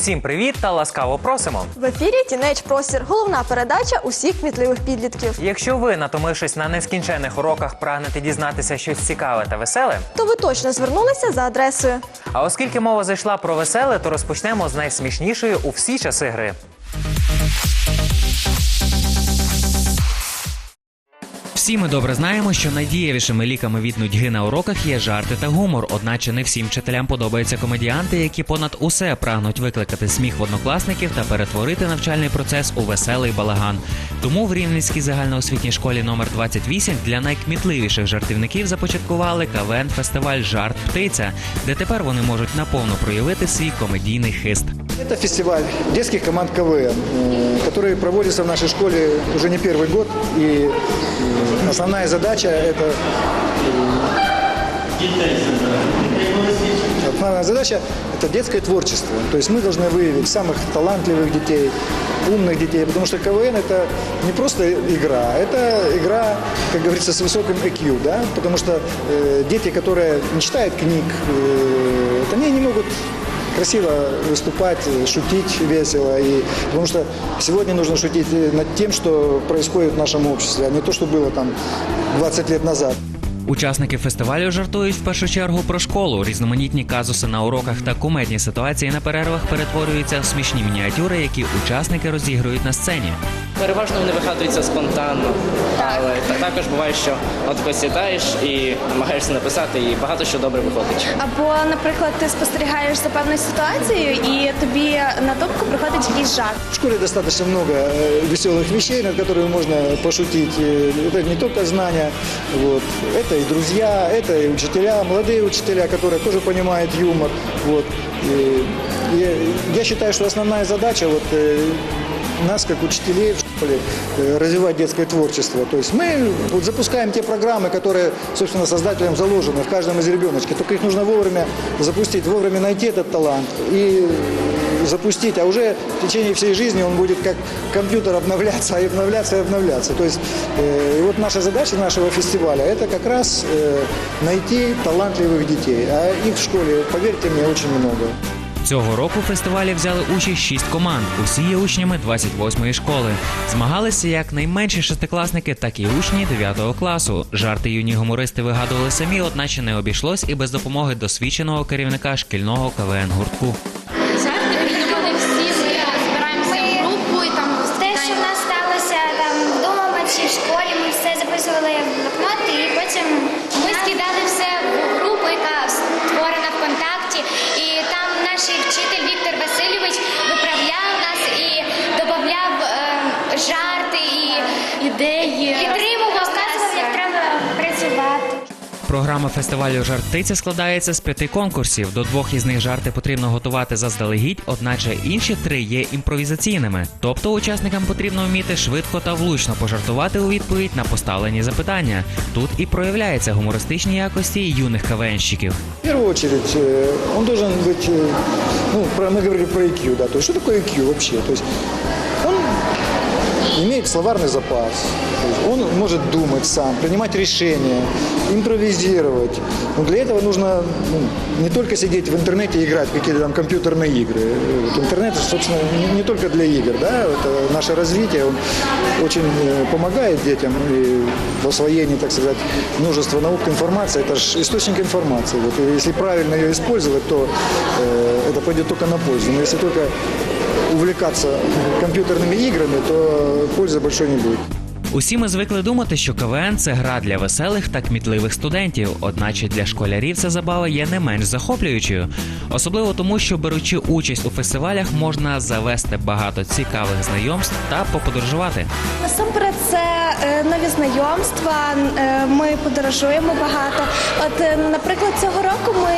Усім привіт та ласкаво просимо. В ефірі Тінейдж Простір. Головна передача усіх кмітливих підлітків. Якщо ви, натомившись на нескінченних уроках, прагнете дізнатися щось цікаве та веселе, То ви точно звернулися за адресою. а оскільки мова зайшла про веселе, то розпочнемо з найсмішнішої у всі часи гри. Всі ми добре знаємо, що найдієвішими ліками від нудьги на уроках є жарти та гумор. Одначе не всім вчителям подобаються комедіанти, які понад усе прагнуть викликати сміх в однокласників та перетворити навчальний процес у веселий балаган. Тому в Рівненській загальноосвітній школі номер 28 для найкмітливіших жартівників започаткували КВН фестиваль Жарт Птиця, де тепер вони можуть наповно проявити свій комедійний хист. Это фестиваль детских команд КВН, который проводится в нашей школе уже не первый год. И основная задача это Основная задача – это детское творчество. То есть мы должны выявить самых талантливых детей, умных детей, потому что КВН – это не просто игра, это игра, как говорится, с высоким IQ, да? потому что э, дети, которые не читают книг, э, они не могут красиво выступать, э, шутить весело. И, потому что сегодня нужно шутить э, над тем, что происходит в нашем обществе, а не то, что было там 20 лет назад. Учасники фестивалю жартують в першу чергу про школу. Різноманітні казуси на уроках та кумедні ситуації на перервах перетворюються в смішні мініатюри, які учасники розігрують на сцені. Переважно вони вигадуються спонтанно, але та- також буває, що от якось сідаєш і намагаєшся написати, і багато що добре виходить. Або, наприклад, ти спостерігаєш за певною ситуацією, і тобі на думку приходить якийсь жарт. В школе достаточно много э, веселых вещей, над которыми можно пошутить. Э, Это не только знания, вот. это и друзья, это и учителя, молодые учителя, которые тоже понимают юмор. Вот. И, и я считаю, что основная задача вот, э, нас, как учителей в школе, э, развивать детское творчество. То есть мы вот запускаем те программы, которые, собственно, создателям заложены в каждом из ребеночка. Только их нужно вовремя запустить, вовремя найти этот талант и запустить, а уже в течение всей жизни он будет как компьютер обновляться, и обновляться, и обновляться. То есть э, и вот наша задача нашего фестиваля – это как раз э, найти талантливых детей. А их в школе, поверьте мне, очень много. Цього року в фестивалі взяли участь шість команд. Усі є учнями 28-ї школи. Змагалися як найменші шестикласники, так і учні 9 класу. Жарти юні гумористи вигадували самі, одначе не обійшлось і без допомоги досвідченого керівника шкільного КВН гуртку. Жарти придумали всі. Ми збираємося в групу і там Те, що в нас сталося там вдома чи в школі, ми все записували в блокнот і потім ми скидали все в групу, яка створена ВКонтакті. І там вчитель Віктор Васильович виправляв нас і додавав е, жарти і ідеї. підтримував, Програма фестивалю Жартиця складається з п'яти конкурсів. До двох із них жарти потрібно готувати заздалегідь, одначе інші три є імпровізаційними. Тобто учасникам потрібно вміти швидко та влучно пожартувати у відповідь на поставлені запитання. Тут і проявляються гумористичні якості юних КВНщиків. В первую очередь, э, он должен быть, э, ну, про- мы говорили про IQ, да, то есть что такое IQ вообще? То есть он имеет словарный запас, он может думать сам, принимать решения, импровизировать. Но для этого нужно ну, не только сидеть в интернете и играть какие-то там компьютерные игры. Э, вот интернет, собственно, не, только для игр, да, это наше развитие, он очень э, помогает детям в освоении, так сказать, множества наук, информации. Это же источник информации. Вот, и если правильно ее использовать, то э, это пойдет только на пользу. Но если только увлекаться компьютерными играми, то пользы большой не будет. Усі ми звикли думати, що КВН це гра для веселих та кмітливих студентів, одначе для школярів ця забава є не менш захоплюючою. Особливо тому, що беручи участь у фестивалях, можна завести багато цікавих знайомств та поподорожувати. Насамперед, це е, нові знайомства. е, Ми подорожуємо багато. От, е, наприклад, цього року ми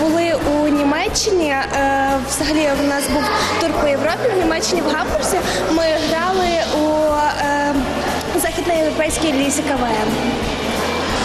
були у Німеччині. Взагалі, у нас був тур по Європі в Німеччині в Гамбурзі. Ми грали у західноєвропейській лісі КВМ.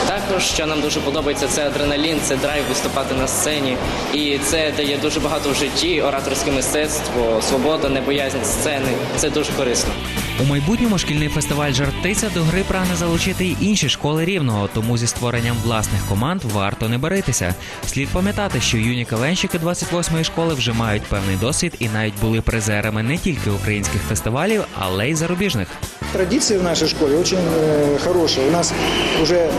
Також, що нам дуже подобається, це адреналін, це драйв виступати на сцені. І це дає дуже багато в житті, ораторське мистецтво, свобода, небоязнь сцени. Це дуже корисно. У майбутньому шкільний фестиваль Жартиця до гри прагне залучити й інші школи рівного, тому зі створенням власних команд варто не баритися. Слід пам'ятати, що юні кавенщики 28-ї школи вже мають певний досвід і навіть були призерами не тільки українських фестивалів, але й зарубіжних. Традиции в нашей школе очень э, хорошие. У нас уже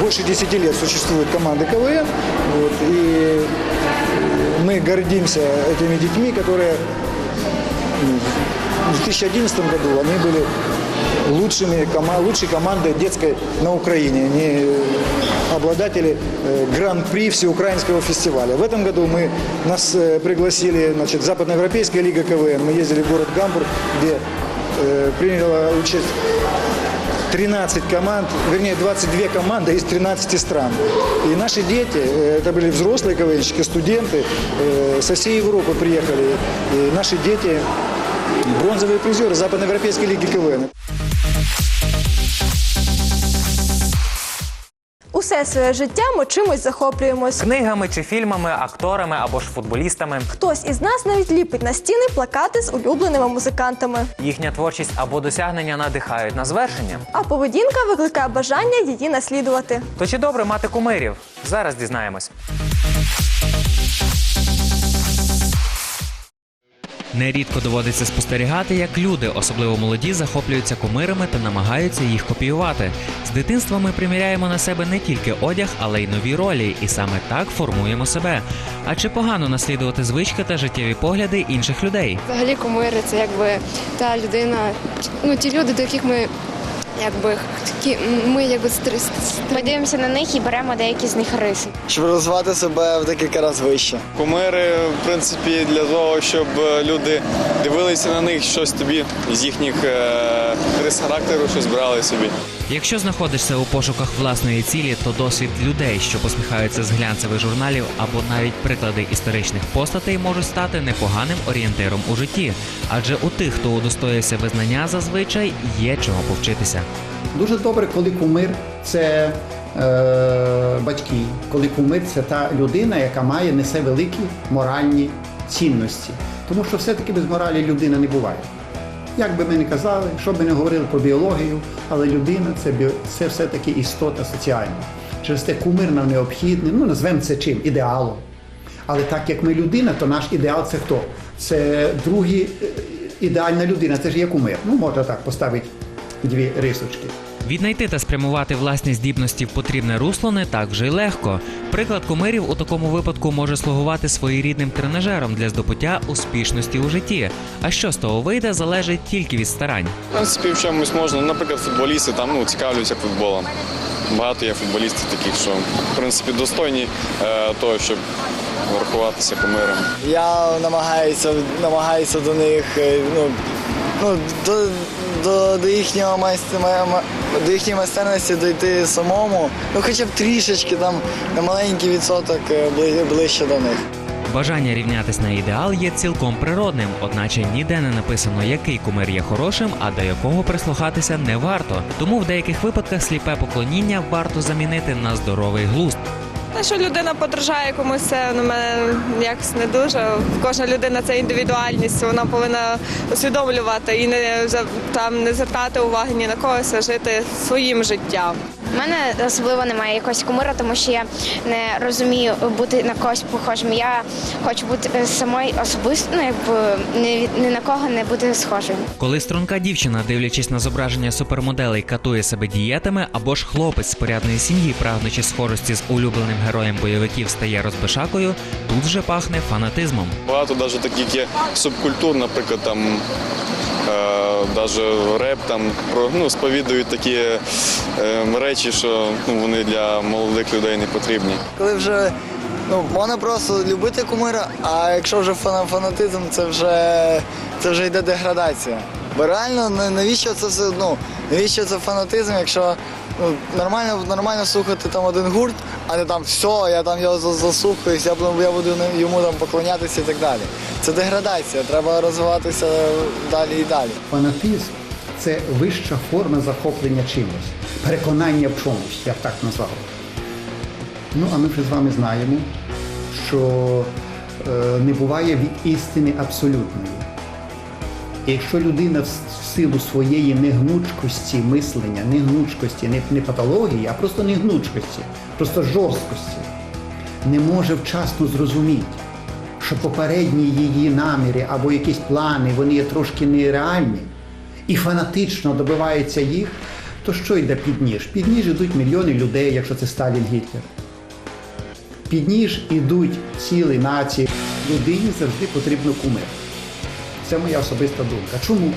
больше 10 лет существует команда КВН. Вот, и мы гордимся этими детьми, которые м, в 2011 году они были лучшими, лучшей командой детской на Украине. Они э, обладатели э, гран-при всеукраинского фестиваля. В этом году мы, нас э, пригласили значит, Западноевропейская лига КВН. Мы ездили в город Гамбург, где э, приняло участие 13 команд, вернее 22 команды из 13 стран. И наши дети, это были взрослые КВНщики, студенты, э, со всей Европы приехали. И наши дети бронзовые призеры Западноевропейской лиги КВН. Усе своє життя ми чимось захоплюємось. Книгами чи фільмами, акторами або ж футболістами. Хтось із нас навіть ліпить на стіни плакати з улюбленими музикантами. Їхня творчість або досягнення надихають на звершення. А поведінка викликає бажання її наслідувати. То чи добре мати кумирів? Зараз дізнаємось. Нерідко доводиться спостерігати, як люди, особливо молоді, захоплюються кумирами та намагаються їх копіювати. З дитинства ми приміряємо на себе не тільки одяг, але й нові ролі, і саме так формуємо себе. А чи погано наслідувати звички та життєві погляди інших людей? Взагалі кумири це якби та людина, ну ті люди, до яких ми якби такі, ми якби стр- Ми дивимося на них і беремо деякі з них риси. щоб розвивати себе в декілька разів вище. Кумири, в принципі, для того, щоб е, люди дивилися на них, щось тобі з їхніх е, рис характеру, щось брали собі. Якщо знаходишся у пошуках власної цілі, то досвід людей, що посміхаються з глянцевих журналів, або навіть приклади історичних постатей можуть стати непоганим орієнтиром у житті. Адже у тих, хто удостоївся визнання, зазвичай є чого повчитися. Дуже добре, коли кумир це е, батьки, коли кумир це та людина, яка має несе великі моральні цінності. Тому що все-таки без моралі людина не буває. Як би ми не казали, що би не говорили про біологію, але людина це, це все-таки істота соціальна. Через те кумир нам необхідний, ну назвемо це чим? Ідеалом. Але так як ми людина, то наш ідеал це хто? Це другий е, ідеальна людина, це ж є кумир. Ну, можна так поставити дві рисочки. Віднайти та спрямувати власні здібності в потрібне русло не так вже й легко. Приклад кумирів у такому випадку може слугувати своєрідним тренажером для здобуття успішності у житті. А що з того вийде, залежить тільки від старань. В принципі, в чомусь можна. Наприклад, футболісти там ну, цікавляться футболом. Багато є футболістів таких, що в принципі достойні е, того, щоб рахуватися кумирами. Я намагаюся, намагаюся до них, е, ну, ну, до, до, до, їхнього майстер, до їхньої майстерності дойти самому, ну хоча б трішечки там на маленький відсоток е, ближче до них. Бажання рівнятись на ідеал є цілком природним, одначе ніде не написано, який кумир є хорошим, а до якого прислухатися не варто. Тому в деяких випадках сліпе поклоніння варто замінити на здоровий глузд. Те, що людина подражає комусь, це на мене якось не дуже. Кожна людина це індивідуальність, вона повинна усвідомлювати і не там не звертати уваги ні на когось, а жити своїм життям. У мене особливо немає якогось кумира, тому що я не розумію бути на когось похожим. Я хочу бути е, самою особисто, ну якби ні, ні на кого не бути схожою. Коли струнка дівчина, дивлячись на зображення супермоделей, катує себе дієтами, або ж хлопець з порядної сім'ї, прагнучи схожості з улюбленим героєм бойовиків, стає розбишакою, тут вже пахне фанатизмом. Багато навіть таких є субкультур, наприклад, там. Навіть реп там ну сповідують такі е, речі, що ну вони для молодих людей не потрібні. Коли вже ну, можна просто любити кумира, а якщо вже фанатизм, це вже, це вже йде деградація. Бо реально навіщо це все, ну, навіщо це фанатизм, якщо ну, нормально, нормально слухати там один гурт, а не там все, я там його за- заслухаюсь, я буду, я буду йому там поклонятися і так далі. Це деградація, треба розвиватися далі і далі. Фанатизм це вища форма захоплення чимось, переконання в чомусь, я б так назвав. Ну, а ми вже з вами знаємо, що е, не буває від істини абсолютної. Якщо людина в силу своєї негнучкості мислення, негнучкості, не, не патології, а просто негнучкості, просто жорсткості, не може вчасно зрозуміти, що попередні її наміри або якісь плани, вони є трошки нереальні і фанатично добивається їх, то що йде під ніж? Під ніж йдуть мільйони людей, якщо це Сталін Гітлер. Під ніж ідуть цілі нації. Людині завжди потрібно кумир. Це моя особиста думка. Чому?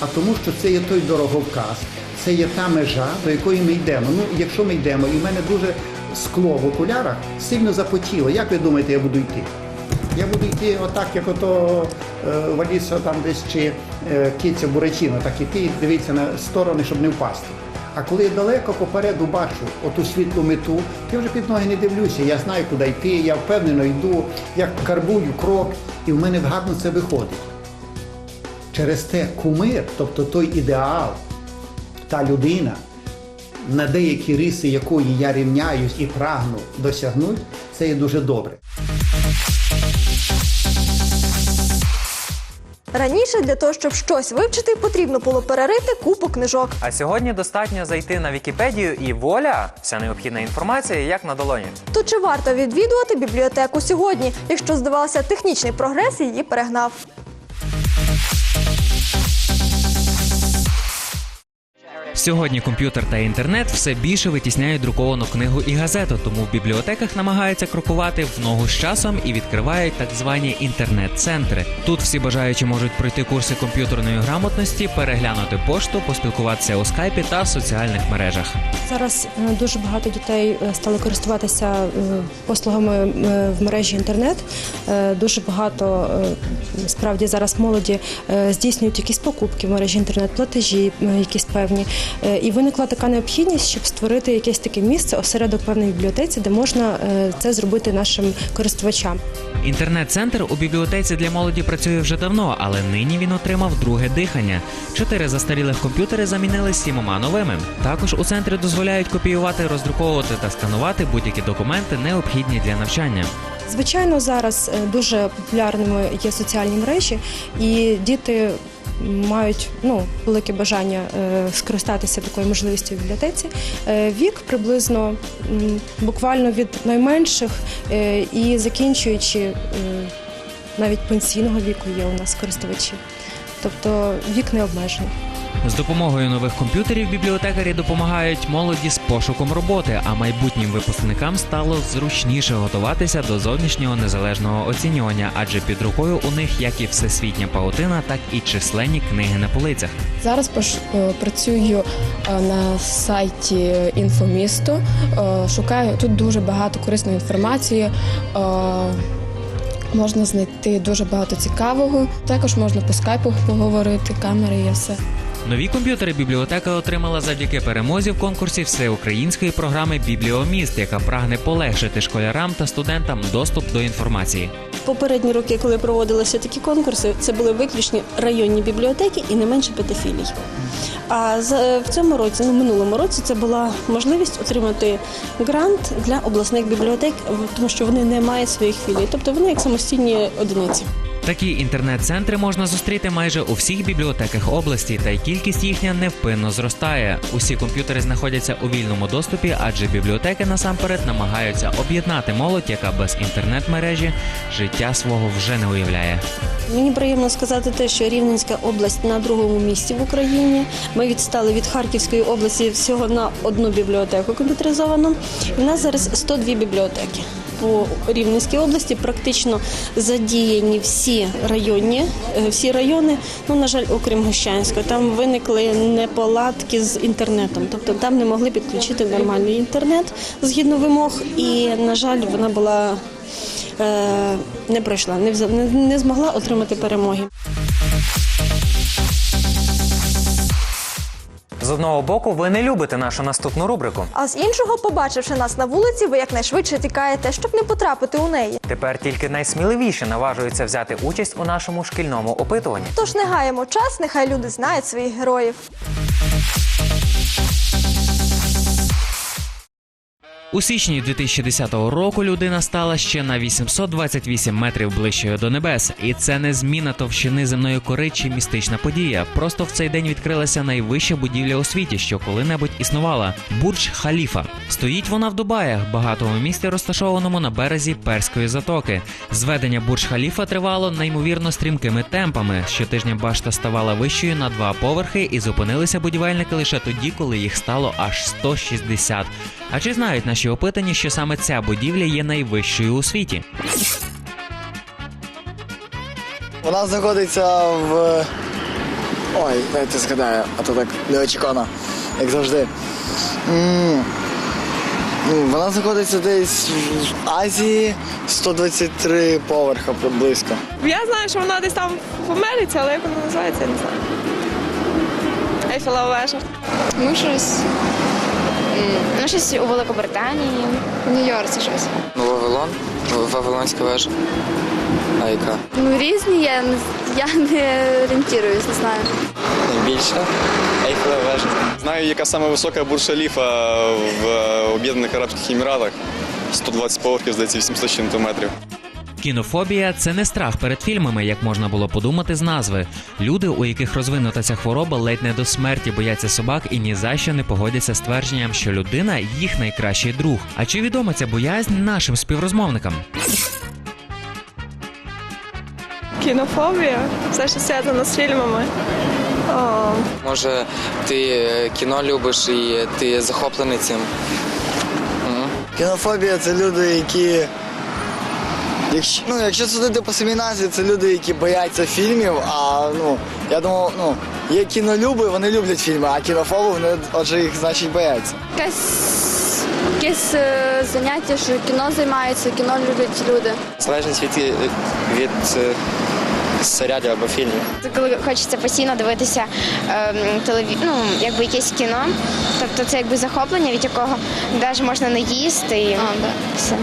А тому, що це є той дороговказ, це є та межа, до якої ми йдемо. Ну, якщо ми йдемо, і в мене дуже скло в окулярах сильно запотіло. Як ви думаєте, я буду йти? Я буду йти отак, як ото е, Валісо там десь чи е, киця Бурачино, так іти дивитися на сторони, щоб не впасти. А коли я далеко попереду бачу оту світлу мету, я вже під ноги не дивлюся, я знаю, куди йти, я впевнено йду, я карбую крок, і в мене гарно це виходить. Через те кумир, тобто той ідеал, та людина, на деякі риси якої я рівняюсь і прагну досягнути, це є дуже добре. Раніше для того, щоб щось вивчити, потрібно було перерити купу книжок. А сьогодні достатньо зайти на Вікіпедію і воля, вся необхідна інформація як на долоні. То чи варто відвідувати бібліотеку сьогодні, якщо здавалося, технічний прогрес її перегнав? Сьогодні комп'ютер та інтернет все більше витісняють друковану книгу і газету, тому в бібліотеках намагаються крокувати в ногу з часом і відкривають так звані інтернет-центри. Тут всі бажаючі можуть пройти курси комп'ютерної грамотності, переглянути пошту, поспілкуватися у скайпі та в соціальних мережах. Зараз е, дуже багато дітей е, стали користуватися е, послугами в мережі інтернет. Дуже багато справді зараз молоді здійснюють якісь покупки в мережі інтернет, платежі якісь певні. Е, І виникла така необхідність, щоб створити якесь таке місце, осередок певної бібліотеці, де можна е, це зробити нашим користувачам. Інтернет-центр у бібліотеці для молоді працює вже давно, але нині він отримав друге дихання. Чотири застарілих комп'ютери замінили сімома новими. Також у центрі дозволяють копіювати, роздруковувати та сканувати будь-які документи, необхідні для навчання. Звичайно, зараз е, дуже популярними є соціальні мережі, і діти мають ну, велике бажання е, скористатися такою можливістю в бібліотеці. Е, Вік приблизно буквально від найменших е, і закінчуючи навіть пенсійного віку є у нас користувачі. Тобто вік не обмежений. З допомогою нових комп'ютерів бібліотекарі допомагають молоді з пошуком роботи, а майбутнім випускникам стало зручніше готуватися до зовнішнього незалежного оцінювання, адже під рукою у них як і всесвітня паутина, так і численні книги на полицях. Зараз е, працюю е, на сайті інфомісто. Е, Шукаю тут дуже багато корисної інформації. Можна знайти дуже багато цікавого. Також можна по скайпу поговорити, камери є все. Нові комп'ютери бібліотека отримала завдяки перемозі в конкурсі всеукраїнської програми Бібліоміст, яка прагне полегшити школярам та студентам доступ до інформації. Попередні роки, коли проводилися такі конкурси, це були виключні районні бібліотеки і не менше п'яти. А в цьому році, ну минулому році, це була можливість отримати грант для обласних бібліотек, тому що вони не мають своїх філій, тобто вони як самостійні одиниці. Такі інтернет-центри можна зустріти майже у всіх бібліотеках області, та й кількість їхня невпинно зростає. Усі комп'ютери знаходяться у вільному доступі, адже бібліотеки насамперед намагаються об'єднати молодь, яка без інтернет-мережі життя свого вже не уявляє. Мені приємно сказати те, що Рівненська область на другому місці в Україні. Ми відстали від Харківської області всього на одну бібліотеку комп'ютеризовану. У нас зараз 102 бібліотеки. По Рівненській області практично задіяні всі районні, е, всі райони. Ну на жаль, окрім Гущанського, там виникли неполадки з інтернетом, тобто там не могли підключити нормальний інтернет згідно вимог, і на жаль, вона була е, не пройшла, не, не, не змогла отримати перемоги. З одного боку, ви не любите нашу наступну рубрику. А з іншого, побачивши нас на вулиці, ви якнайшвидше тікаєте, щоб не потрапити у неї. Тепер тільки найсміливіші наважуються взяти участь у нашому шкільному опитуванні. Тож не гаємо час, нехай люди знають своїх героїв. У січні 2010 року людина стала ще на 828 метрів ближчою до небес, і це не зміна товщини земної кори чи містична подія. Просто в цей день відкрилася найвища будівля у світі, що коли-небудь існувала Бурдж Халіфа. Стоїть вона в Дубаях, багатому місті, розташованому на березі Перської затоки. Зведення Бурдж Халіфа тривало неймовірно стрімкими темпами. Щотижня башта ставала вищою на два поверхи, і зупинилися будівельники лише тоді, коли їх стало аж 160. А чи знають наші опитані, що саме ця будівля є найвищою у світі? Вона знаходиться в. Ой, дайте згадаю, а то так неочікувано, як завжди. М, Ну, вона знаходиться десь в Азії 123 поверха приблизно. Я знаю, що вона десь там в Америці, але як вона називається, я не знаю. Ейфелева вежа. Ну, щось. Ну, щось у Великобританії. В Нью-Йорці щось. Ну, Вавилон, Вавилонська вежа. А яка? Ну, різні є, я не орієнтуюсь, не знаю. Найбільша? Ейфелева вежа. Знаю, яка саме висока Бурж-Халіфа в е, Об'єднаних Арабських Еміратах. 120 поверхів, здається, 800 чим-то метрів. Кінофобія це не страх перед фільмами, як можна було подумати з назви. Люди, у яких розвинута ця хвороба, ледь не до смерті бояться собак і ні за що не погодяться з твердженням, що людина їх найкращий друг. А чи відома ця боязнь нашим співрозмовникам? Кінофобія. Все, що зв'язано з фільмами. О, Може, ти е, кіно любиш і ти захоплений цим? Кінофобія це люди, які. Якщо, ну, якщо судити по самій назві, це люди, які бояться фільмів, а ну, я думав, ну, є кінолюби, вони люблять фільми, а кінофоби, вони отже їх значить бояться. Якесь, якесь е, заняття, що кіно займаються, кіно люблять люди. Залежність від, від серіалів або фільмів. Коли хочеться постійно дивитися ем, телеві... ну, якби якесь кіно. Тобто це якби захоплення, від якого навіть можна не їсти і все.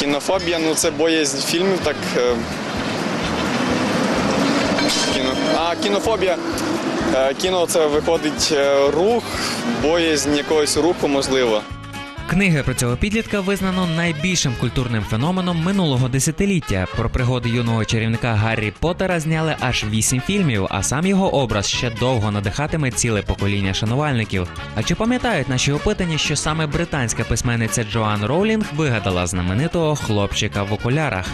Кінофобія, ну це боязнь фільмів, так. е, Кіно. А кінофобія. Е, Кіно це виходить е, рух, боязнь якогось руху, можливо. Книги про цього підлітка визнано найбільшим культурним феноменом минулого десятиліття. Про пригоди юного чарівника Гаррі Поттера зняли аж вісім фільмів, а сам його образ ще довго надихатиме ціле покоління шанувальників. А чи пам'ятають наші опитані, що саме британська письменниця Джоан Роулінг вигадала знаменитого хлопчика в окулярах?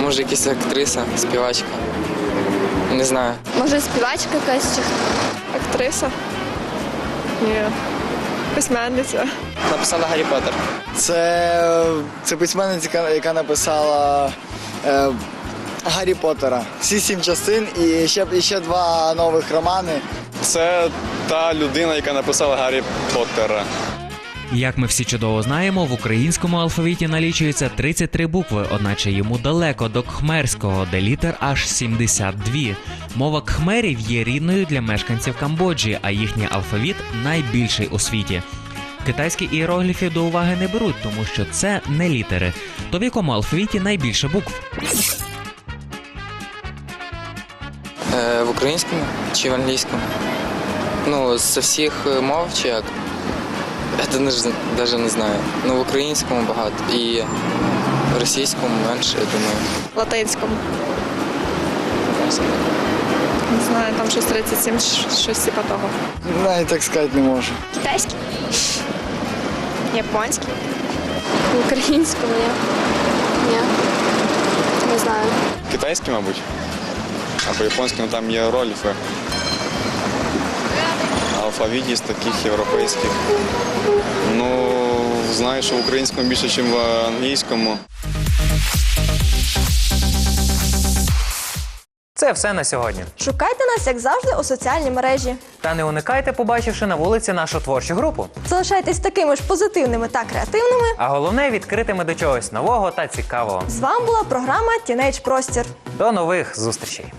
Може, якась актриса, співачка. Не знаю. Може, співачка якась чи актриса. Ні. Письменниця. Написала Гаррі Поттер. Це, це письменниця, яка, яка написала е, Гаррі Поттера. Всі сім частин і ще, і ще два нових романи. Це та людина, яка написала Гаррі Поттера. Як ми всі чудово знаємо, в українському алфавіті налічується 33 букви, одначе йому далеко до кхмерського, де літер аж 72. Мова кхмерів є рідною для мешканців Камбоджі, а їхній алфавіт найбільший у світі. Китайські іерогліфи до уваги не беруть, тому що це не літери. То в якому алфавіті найбільше букв? Е, в українському чи в англійському? Ну, з всіх е, мов чи як? Я навіть не знаю. Ну, в українському багато і в російському менше, я думаю. Латинському. Не знаю, там щось 37, щ- щось типа того. Навіть так сказати не можу. Китайський. Японський. Українському, ні. Ні. Не знаю. Китайський, мабуть. Або японський, ну там є роліфи. Алфавіт з таких європейських. Ну, знаю, що в українському більше, ніж в англійському. Це все на сьогодні. Шукайте нас, як завжди, у соціальній мережі. Та не уникайте, побачивши на вулиці нашу творчу групу. Залишайтесь такими ж позитивними та креативними. А головне відкритими до чогось нового та цікавого. З вами була програма Тінейдж Простір. До нових зустрічей!